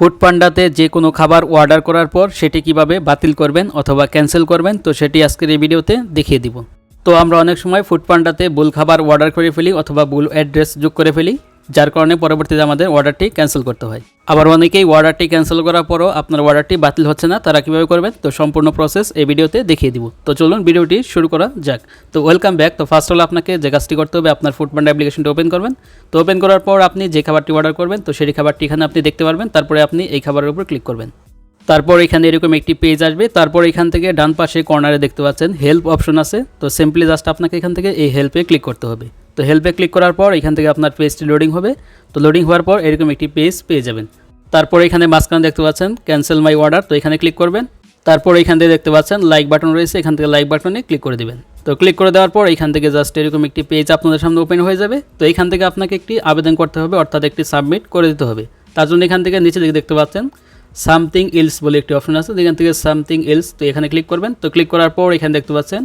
Food পান্ডাতে যে কোনো খাবার অর্ডার করার পর সেটি কীভাবে বাতিল করবেন অথবা ক্যান্সেল করবেন, তো সেটি আজকের এই ভিডিওতে দেখিয়ে দিব। তো আমরা অনেক সময় ফুড পান্ডাতে ভুল খাবার অর্ডার করে ফেলি অথবা ভুল অ্যাড্রেস যোগ করে ফেলি। যার কারণে পরবর্তীতে আমাদের অর্ডারটি ক্যান্সেল করতে হয়। আবার অনেকেই অর্ডারটি ক্যান্সেল করার পরও আপনার অর্ডারটি বাতিল হচ্ছে না, তারা কীভাবে করবেন? তো সম্পূর্ণ প্রসেস এই ভিডিওতে দেখিয়ে দিব। তো চলুন ভিডিওটি শুরু করা যাক। তো ওয়েলকাম ব্যাক তো ফার্স্ট হলো আপনাকে যে কাজটি করতে হবে, আপনার ফুড পান্ডা অ্যাপ্লিকেশনটা ওপেন করবেন। তো ওপেন করার পর আপনি যে খাবারটি অর্ডার করবেন, তো সেই খাবারটি এখানে আপনি দেখতে পারবেন। তারপরে আপনি এই খাবারের উপর ক্লিক করবেন। তারপর এখানে এরকম একটি পেজ আসবে। তারপর এখান থেকে ডান পাশে কর্নারে দেখতে পাচ্ছেন হেল্প অপশন আছে। তো সিম্পলি জাস্ট আপনাকে এখান থেকে এই হেল্পে ক্লিক করতে হবে। তো হেল্পে ক্লিক করার পর এখান থেকে আপনার পেজটি লোডিং হবে। তো লোডিং হওয়ার পর এরকম একটি পেজ পেয়ে যাবেন। তারপর এখানে মাঝখানে দেখতে পাচ্ছেন ক্যান্সেল মাই অর্ডার তো এখানে ক্লিক করবেন। তারপর এখান থেকে দেখতে পাচ্ছেন লাইক বাটন রয়েছে, এখান থেকে লাইক বাটনে ক্লিক করে দিবেন। তো ক্লিক করে দেওয়ার পর এখান থেকে জাস্ট এরকম একটি পেজ আপনাদের সামনে ওপেন হয়ে যাবে। তো এখান থেকে আপনাকে একটি আবেদন করতে হবে, অর্থাৎ একটি সাবমিট করে দিতে হবে। তার জন্য এখান থেকে নিচে দিকে দেখতে পাচ্ছেন সামথিং ইলস বলে একটি অপশন আছে। এখান থেকে সামথিং ইলস তো এখানে ক্লিক করবেন। তো ক্লিক করার পর এখানে দেখতে পাচ্ছেন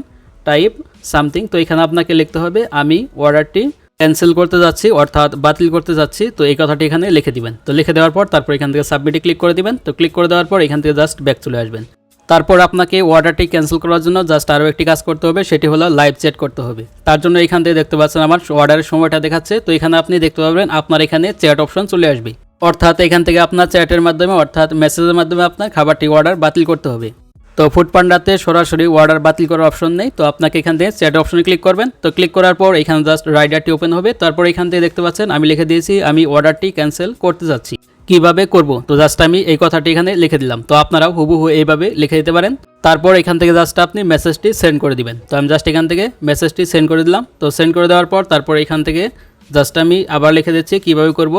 টাইপ সামথিং তো এখানে আপনাকে লিখতে হবে, আমি অর্ডারটি ক্যান্সেল করতে যাচ্ছি, অর্থাৎ বাতিল করতে যাচ্ছি, তো এই কথাটি এখানে লিখে দিবেন। তো লিখে দেওয়ার পর তারপর এখান থেকে সাবমিটে ক্লিক করে দিবেন, তো ক্লিক করে দেওয়ার পর এখান থেকে জাস্ট ব্যাক চলে আসবেন। তারপর আপনাকে অর্ডারটি ক্যান্সেল করার জন্য জাস্ট আরও একটি কাজ করতে হবে, সেটি হলো লাইভ চ্যাট করতে হবে। তার জন্য এখান থেকে দেখতে পাচ্ছেন আমার অর্ডারের সময়টা দেখাচ্ছে, তো এখানে আপনি দেখতে পাবেন আপনার এখানে চ্যাট অপশন চলে আসবে। অর্থাৎ এখান থেকে আপনার চ্যাটের মাধ্যমে, অর্থাৎ মেসেজের মাধ্যমে আপনার খাবারটি অর্ডার বাতিল করতে হবে। তো ফুড পান্ডাতে সরাসরি অর্ডার বাতিল করার অপশন নেই। তো আপনাকে এখান থেকে চ্যাট অপশনে ক্লিক করবেন। তো ক্লিক করার পর এখানে জাস্ট রাইডারটি ওপেন হবে। তারপর এখান থেকে দেখতে পাচ্ছেন, আমি লিখে দিয়েছি, আমি অর্ডারটি ক্যান্সেল করতে যাচ্ছি। কীভাবে করব? তো জাস্ট আমি এই কথাটি এখানে লিখে দিলাম। তো আপনারাও হুবহু এইভাবে লিখে দিতে পারেন। তারপর এখান থেকে জাস্ট আপনি মেসেজটি সেন্ড করে দিবেন। তো আমি জাস্ট এখান থেকে মেসেজটি সেন্ড করে দিলাম। তো সেন্ড করে দেওয়ার পর তারপর এখান থেকে জাস্ট আমি আবার লিখে দিচ্ছি, কীভাবে করব?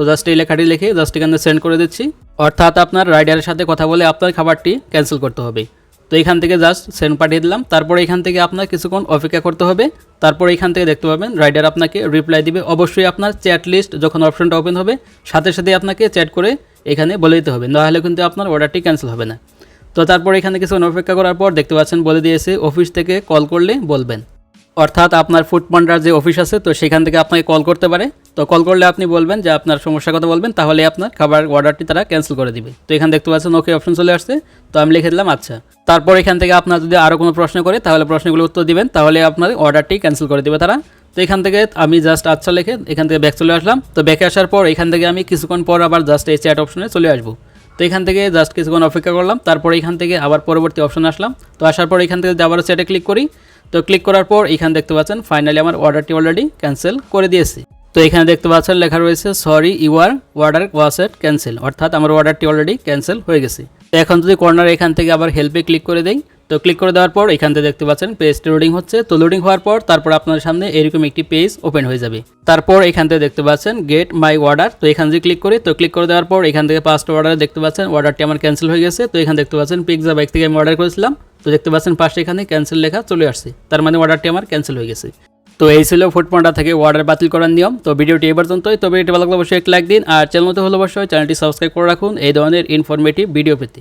তো জাস্ট এই লেখাটি লিখে জাস্ট এখানে সেন্ড করে দিচ্ছি। অর্থাৎ আপনার রাইডারের সাথে কথা বলে আপনার খাবারটি ক্যান্সেল করতে হবে। তো এখান থেকে জাস্ট সেন্ড পাঠিয়ে দিলাম। তারপর এখান থেকে আপনার কিছুক্ষণ অপেক্ষা করতে হবে। তারপর এখান থেকে দেখতে পাবেন রাইডার আপনাকে রিপ্লাই দিবে। অবশ্যই আপনার চ্যাট লিস্ট যখন অপশনটা ওপেন হবে, সাথে সাথে আপনাকে চ্যাট করে এখানে বলে দিতে হবে। নাহলে কিন্তু আপনার অর্ডারটি ক্যান্সেল হবে না। তো তারপর এখানে কিছুক্ষণ অপেক্ষা করার পর দেখতে পাচ্ছেন, বলে দিয়েছে অফিস থেকে কল করলে বলবেন। অর্থাৎ আপনার ফুড পান্ডার যে অফিস আছে, তো সেখান থেকে আপনাকে কল করতে পারে। তো কল করলে আপনি বলবেন যে আপনার সমস্যার কথা বলবেন তাহলে আপনার খাবার অর্ডারটি তারা ক্যান্সেল করে দিবে। তো এখানে দেখতে পাচ্ছেন ওকে অপশন চলে আসছে। তো আমি লিখে দিলাম আচ্ছা। তারপর এখান থেকে আপনার যদি আরও কোনো প্রশ্ন করে, তাহলে প্রশ্নগুলো উত্তর দিবেন, তাহলে আপনার অর্ডারটি ক্যান্সেল করে দিবে তারা। তো এখান থেকে আমি জাস্ট আচ্ছা লিখে এখান থেকে ব্যাক চলে আসলাম। তো ব্যাকে আসার পর এখান থেকে আমি কিছুক্ষণ পর আবার জাস্ট এই চ্যাট অপশনে চলে আসব। তো এখান থেকে জাস্ট কিছুক্ষণ অপেক্ষা করলাম, তারপর এখান থেকে আবার পরবর্তী অপশন আসলাম। তো আসার পর এখান থেকে আবার চ্যাটে ক্লিক করি, তো ক্লিক করার পর এখানে দেখতে পাচ্ছেন ফাইনালি আমার অর্ডারটি অলরেডি ক্যান্সেল করে দিয়েছি। তো এখানে দেখতে পাচ্ছেন লেখা রয়েছে sorry your order was at cancel অর্থাৎ আমার অর্ডারটি অলরেডি ক্যান্সেল হয়ে গেছে। তো এখন যদি কর্নার এখান থেকে আবার হেল্পে ক্লিক করে দেই, তো ক্লিক করে দেওয়ার পর এখান থেকে দেখতে পাচ্ছেন পেজটি লোডিং হচ্ছে। তো লোডিং হওয়ার পর তারপর আপনার সামনে এরকম একটি পেজ ওপেন হয়ে যাবে। তারপর এখান থেকে দেখতে পাচ্ছেন গেট মাই অর্ডার তো এখান থেকে ক্লিক করি। তো ক্লিক করে দেওয়ার পর এখান থেকে পাঁচটা অর্ডার দেখতে পাচ্ছেন অর্ডারটি আমার ক্যান্সেল হয়ে গেছে। তো এখানে দেখতে পাচ্ছেন পিকজা বাইক থেকে আমি অর্ডার করেছিলাম। তো দেখতে পাচ্ছেন, পাশে এখানে ক্যান্সেল লেখা চলে আসছে। তার মানে অর্ডারটি আমার ক্যান্সেল হয়ে গেছে। তো এই ছিল ফুড পান্ডা থেকে অর্ডার বাতিল করার নিয়ম। তো ভিডিওটি এবার পর্যন্তই। তবে এটি ভালো লাগলে অবশ্যই এক লাইক দিন। আর চ্যানেল মতো হলো অবশ্যই চ্যানেলটি সাবস্ক্রাইব করে রাখুন। এই ধরনের ইনফরমেটিভ ভিডিও পেতে।